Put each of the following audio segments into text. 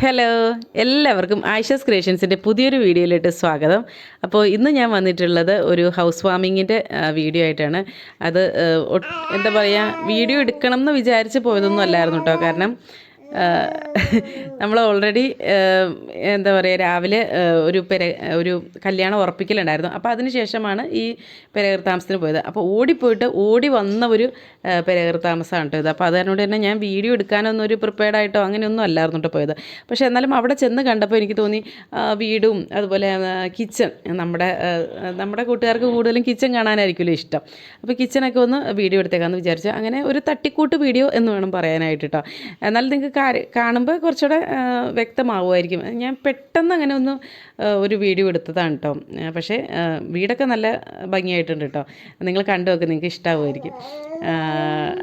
Hello എല്ലാവർക്കും ആയിഷസ് ക്രിയേഷൻസിന്റെ പുതിയൊരു വീഡിയോയിലോട്ട് സ്വാഗതം. അപ്പോൾ ഇന്ന് ഞാൻ വന്നിട്ടുള്ളത് ഒരു ഹൗസ് വാമിങ്ങിന്റെ വീഡിയോ ആയിട്ടാണ്. അത് എന്താ പറയുക വീഡിയോ എടുക്കണം എന്ന് വിചാരിച്ച് പോയതൊന്നും അല്ലായിരുന്നു കേട്ടോ. കാരണം നമ്മൾ ഓൾറെഡി എന്താ പറയുക രാവിലെ ഒരു പെര ഒരു കല്യാണം ഉറപ്പിക്കലുണ്ടായിരുന്നു. അപ്പോൾ അതിന് ശേഷമാണ് ഈ പെരകർ താമസത്തിന് പോയത്. അപ്പോൾ ഓടിപ്പോയിട്ട് ഓടി വന്ന ഒരു ആ, പെരകർ താമസമാണ് കേട്ടോ ഇത്. അപ്പോൾ അതുകൊണ്ട് തന്നെ ഞാൻ വീഡിയോ എടുക്കാനൊന്നും ഒരു പ്രിപ്പയർഡ് ആയിട്ടോ അങ്ങനെയൊന്നും അല്ലായിരുന്നു കേട്ടോ പോയത്. പക്ഷേ എന്നാലും അവിടെ ചെന്ന് കണ്ടപ്പോൾ എനിക്ക് തോന്നി വീടും അതുപോലെ കിച്ചൺ നമ്മുടെ നമ്മുടെ കൂട്ടുകാർക്ക് കൂടുതലും കിച്ചൺ കാണാനായിരിക്കുമല്ലോ ഇഷ്ടം. അപ്പോൾ കിച്ചണൊക്കെ ഒന്ന് വീഡിയോ എടുത്തേക്കാമെന്ന് വിചാരിച്ചു. അങ്ങനെ ഒരു തട്ടിക്കൂട്ട് വീഡിയോ എന്ന് വേണം പറയാനായിട്ട് കേട്ടോ. എന്നാലും നിങ്ങൾക്ക് കാണുമ്പോൾ കുറച്ചുകൂടെ വ്യക്തമാവുമായിരിക്കും. ഞാൻ പെട്ടെന്ന് അങ്ങനെ ഒന്ന് ഒരു വീഡിയോ എടുത്തതാണ് കേട്ടോ പക്ഷേ വീടൊക്കെ നല്ല ഭംഗിയായിട്ടുണ്ട് കേട്ടോ നിങ്ങൾ കണ്ടു നോക്ക് നിങ്ങൾക്ക് ഇഷ്ടമാവുമായിരിക്കും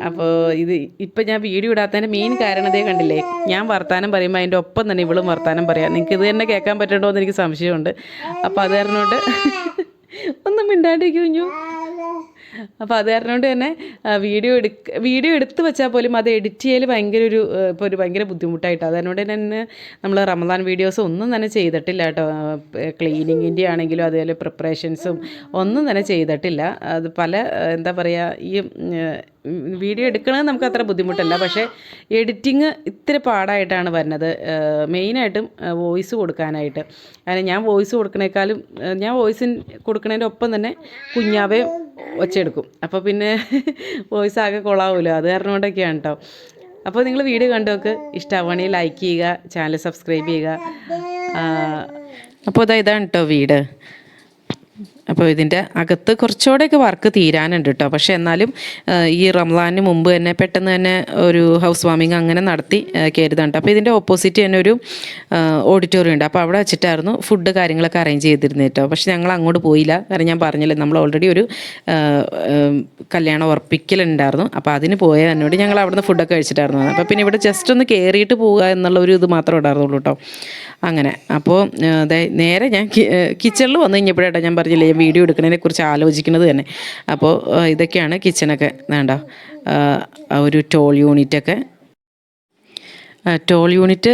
അപ്പോൾ ഇത് ഇപ്പം ഞാൻ വീഡിയോ ഇടാത്തതിന്റെ മെയിൻ കാരണം അതേ കണ്ടില്ലേ? ഞാൻ വർത്താനം പറയുമ്പോൾ അതിന്റെ ഒപ്പം തന്നെ ഇവളും വർത്താനം പറയാം. നിങ്ങൾക്ക് ഇത് തന്നെ കേൾക്കാൻ പറ്റണ്ടോ എന്ന് എനിക്ക് സംശയമുണ്ട്. അപ്പോൾ അത് കാരണം കൊണ്ട് ഒന്നും മിണ്ടാണ്ടിരിക്കുന്നു അപ്പോൾ അത് കാരണം കൊണ്ട് തന്നെ വീഡിയോ എടുക്ക വീഡിയോ എടുത്ത് വെച്ചാൽ പോലും അത് എഡിറ്റ് ചെയ്യൽ ഭയങ്കര ഒരു ഇപ്പോൾ ഒരു ഭയങ്കര ബുദ്ധിമുട്ടായിട്ട്. അതുകൊണ്ട് തന്നെ നമ്മൾ റമദാൻ വീഡിയോസ് ഒന്നും തന്നെ ചെയ്തിട്ടില്ല കേട്ടോ. ക്ലീനിങ്ങിന്റെ ആണെങ്കിലും അതുപോലെ പ്രിപ്പറേഷൻസും ഒന്നും തന്നെ ചെയ്തിട്ടില്ല. അത് പല എന്താ പറയുക ഈ വീഡിയോ എടുക്കണത് നമുക്ക് അത്ര ബുദ്ധിമുട്ടല്ല. പക്ഷേ എഡിറ്റിങ് ഇത്തിരി പാടായിട്ടാണ് വരുന്നത്. മെയിനായിട്ടും വോയിസ് കൊടുക്കാനായിട്ട്. കാരണം ഞാൻ വോയിസ് കൊടുക്കണേക്കാളും ഞാൻ വോയിസ് കൊടുക്കണതിന്റെ ഒപ്പം തന്നെ കുഞ്ഞാവേ ഒച്ചെടുക്കും അപ്പോൾ പിന്നെ വോയിസ് ആകെ കൊള്ളാവുമല്ലോ അത് കാരണം കൊണ്ടൊക്കെയാണ് കേട്ടോ അപ്പോൾ നിങ്ങൾ വീഡിയോ കണ്ടോക്ക് ഇഷ്ടമാണെങ്കിൽ ലൈക്ക് ചെയ്യുക ചാനൽ സബ്സ്ക്രൈബ് ചെയ്യുക. അപ്പോൾ ഇതാ ഇതാണ് കേട്ടോ വീട്. അപ്പോൾ ഇതിന്റെ അകത്ത് കുറച്ചുകൂടെയൊക്കെ വർക്ക് തീരാനുണ്ട് കേട്ടോ. പക്ഷേ എന്നാലും ഈ റംലാനിന് മുമ്പ് തന്നെ പെട്ടെന്ന് തന്നെ ഒരു ഹൗസ് വാമിങ് അങ്ങനെ നടത്തി കയറുന്നുണ്ട് അപ്പോൾ ഇതിന്റെ ഓപ്പോസിറ്റ് തന്നെ ഒരു ഓഡിറ്റോറിയം ഉണ്ട്. അപ്പോൾ അവിടെ വെച്ചിട്ടായിരുന്നു ഫുഡ് കാര്യങ്ങളൊക്കെ അറേഞ്ച് ചെയ്തിരുന്നത് കേട്ടോ. പക്ഷേ ഞങ്ങൾ അങ്ങോട്ട് പോയില്ല. കാരണം ഞാൻ പറഞ്ഞില്ലേ നമ്മൾ ഓൾറെഡി ഒരു കല്യാണം ഉറപ്പിക്കലുണ്ടായിരുന്നു. അപ്പോൾ അതിന് പോയ എന്നോട് ഞങ്ങൾ അവിടുന്ന് ഫുഡൊക്കെ കഴിച്ചിട്ടായിരുന്നു. അപ്പോൾ പിന്നെ ഇവിടെ ജസ്റ്റ് ഒന്ന് കയറിയിട്ട് പോവുക എന്നുള്ള ഒരു ഇത് മാത്രമേ ഉണ്ടായിരുന്നുള്ളൂ കേട്ടോ. അങ്ങനെ. അപ്പോൾ നേരെ ഞാൻ കിച്ചണിൽ വന്നു കഴിഞ്ഞപ്പോഴേട്ടോ ഞാൻ പറഞ്ഞില്ലേ ഞാൻ വീഡിയോ എടുക്കുന്നതിനെ കുറിച്ച് ആലോചിക്കുന്നത് തന്നെ. അപ്പോൾ ഇതൊക്കെയാണ് കിച്ചണൊക്കെ വേണ്ട ഒരു ടോൾ യൂണിറ്റൊക്കെ. ടോൾ യൂണിറ്റ്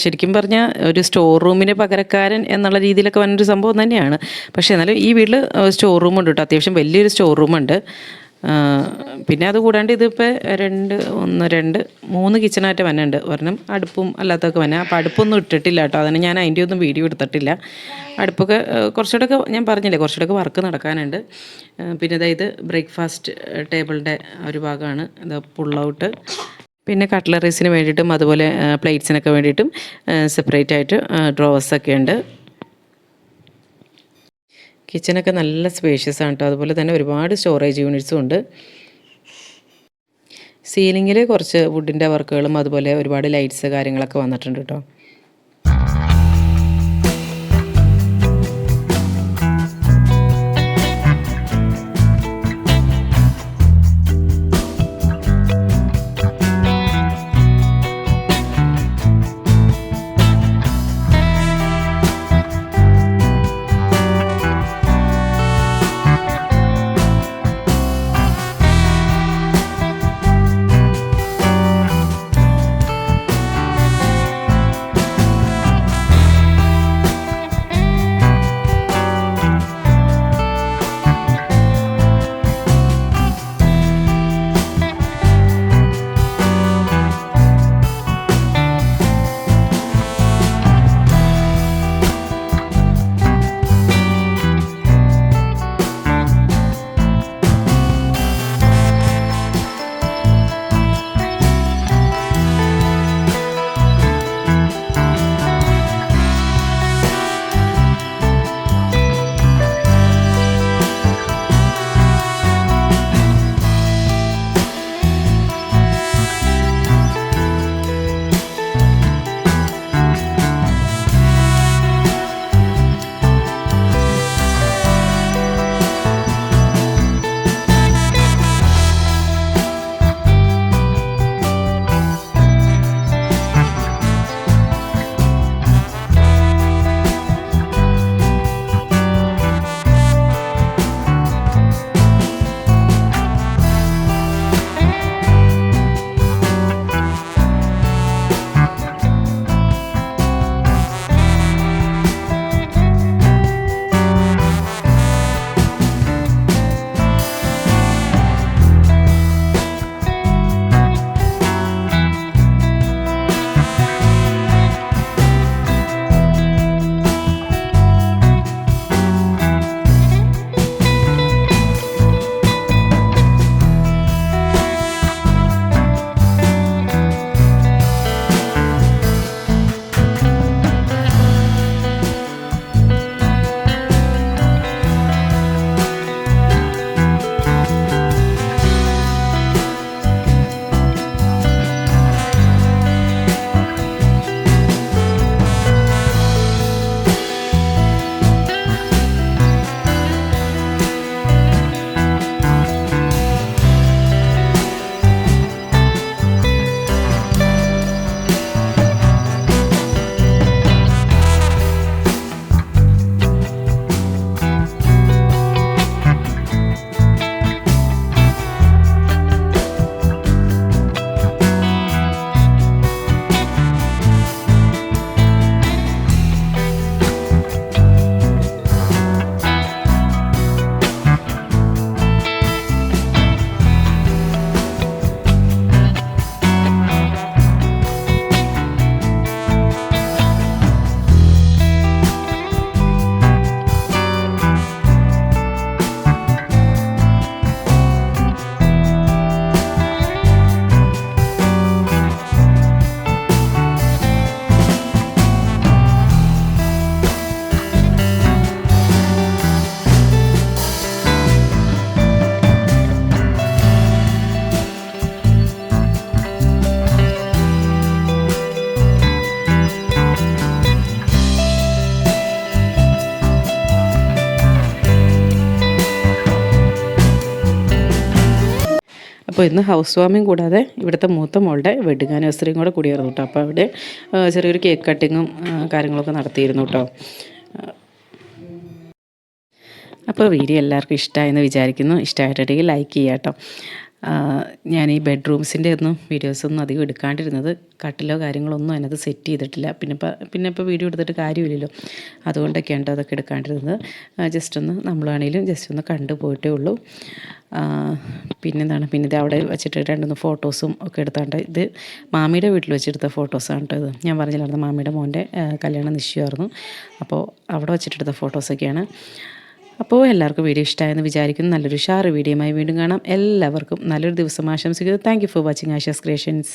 ശരിക്കും പറഞ്ഞാൽ ഒരു സ്റ്റോർ റൂമിന് പകരക്കാരൻ എന്നുള്ള രീതിയിലൊക്കെ വന്നൊരു സംഭവം തന്നെയാണ്. പക്ഷേ എന്നാലും ഈ വീട്ടിൽ സ്റ്റോർ റൂമുണ്ട് കേട്ടോ. അത്യാവശ്യം വലിയൊരു സ്റ്റോർ റൂമുണ്ട്. പിന്നെ അത് കൂടാണ്ട് ഇതിപ്പോൾ രണ്ട് ഒന്ന് രണ്ട് മൂന്ന് കിച്ചണായിട്ട് വന്നുണ്ട് ഒരെണ്ണം അടുപ്പും അല്ലാത്തൊക്കെ വന്നെ. അപ്പോൾ അടുപ്പൊന്നും ഇട്ടിട്ടില്ല കേട്ടോ. അതിന് ഞാൻ അതിന്റെ ഒന്നും വീഡിയോ എടുത്തിട്ടില്ല. അടുപ്പൊക്കെ കുറച്ചുകൂടെ കുറച്ചുകൂടെയൊക്കെ ഞാൻ പറഞ്ഞില്ലേ കുറച്ചുകൂടെയൊക്കെ വർക്ക് നടക്കാനുണ്ട്. പിന്നെ അതായത് ബ്രേക്ക്ഫാസ്റ്റ് ടേബിളിന്റെ ഒരു ഭാഗമാണ്. പുൾ ഔട്ട് പിന്നെ കട്ട്ലറീസിന് വേണ്ടിയിട്ടും അതുപോലെ പ്ലേറ്റ്സിനൊക്കെ വേണ്ടിയിട്ടും സെപ്പറേറ്റ് ആയിട്ട് ഡ്രോവേഴ്സൊക്കെ ഉണ്ട്. കിച്ചണൊക്കെ നല്ല സ്പേഷ്യസ് ആണ് കേട്ടോ അതുപോലെ തന്നെ ഒരുപാട് സ്റ്റോറേജ് യൂണിറ്റ്സും ഉണ്ട്. സീലിങ്ങിൽ കുറച്ച് വുഡിന്റെ വർക്കുകളും അതുപോലെ ഒരുപാട് ലൈറ്റ്സ് കാര്യങ്ങളൊക്കെ വന്നിട്ടുണ്ട് കേട്ടോ അപ്പോൾ ഇന്ന് ഹൗസ് വാമിങ് കൂടാതെ ഇവിടുത്തെ മൂത്ത മോളുടെ വെഡിങ് ആനിവേഴ്സറിയും കൂടെ കൂടിയായിരുന്നു കേട്ടോ. അപ്പോൾ അവിടെ ചെറിയൊരു കേക്ക് കട്ടിങ്ങും കാര്യങ്ങളൊക്കെ നടത്തിയിരുന്നു കേട്ടോ. അപ്പോൾ വീഡിയോ എല്ലാവർക്കും ഇഷ്ടമായെന്ന് വിചാരിക്കുന്നു. ഇഷ്ടമായിട്ടുണ്ടെങ്കിൽ ലൈക്ക് ചെയ്യാം കേട്ടോ. ഞാൻ ഈ ബെഡ്റൂംസിന്റെ ഒന്നും വീഡിയോസൊന്നും അധികം എടുക്കാണ്ടിരുന്നത് കട്ടിലോ കാര്യങ്ങളോ ഒന്നും അതിനകത്ത് സെറ്റ് ചെയ്തിട്ടില്ല. പിന്നെ ഇപ്പം പിന്നെ ഇപ്പോൾ വീഡിയോ എടുത്തിട്ട് കാര്യമില്ലല്ലോ. അതുകൊണ്ടൊക്കെയാണ് അതൊക്കെ എടുക്കാണ്ടിരുന്നത്. ജസ്റ്റ് ഒന്ന് നമ്മളാണെങ്കിലും ജസ്റ്റ് ഒന്ന് കണ്ടു പോയിട്ടേ ഉള്ളൂ. പിന്നെന്താണ്? പിന്നെ ഇത് അവിടെ വെച്ചിട്ട് രണ്ടൊന്ന് ഫോട്ടോസും ഒക്കെ എടുത്താണ്ട് ഇത് മാമിയുടെ വീട്ടിൽ വെച്ചെടുത്ത ഫോട്ടോസാണ് കേട്ടോ ഇത്. ഞാൻ പറഞ്ഞില്ലായിരുന്നു? മാമിയുടെ മോന്റെ കല്യാണം നിശ്ചയമായിരുന്നു അപ്പോൾ അവിടെ വെച്ചിട്ടെടുത്ത ഫോട്ടോസൊക്കെയാണ്. അപ്പോൾ എല്ലാവർക്കും വീഡിയോ ഇഷ്ടമായെന്ന് വിചാരിക്കുന്നു. നല്ലൊരു ഷാറ് വീഡിയോയുമായി വീണ്ടും കാണാം. എല്ലാവർക്കും നല്ലൊരു ദിവസം ആശംസിക്കുന്നു. Thank for watching Asha's creations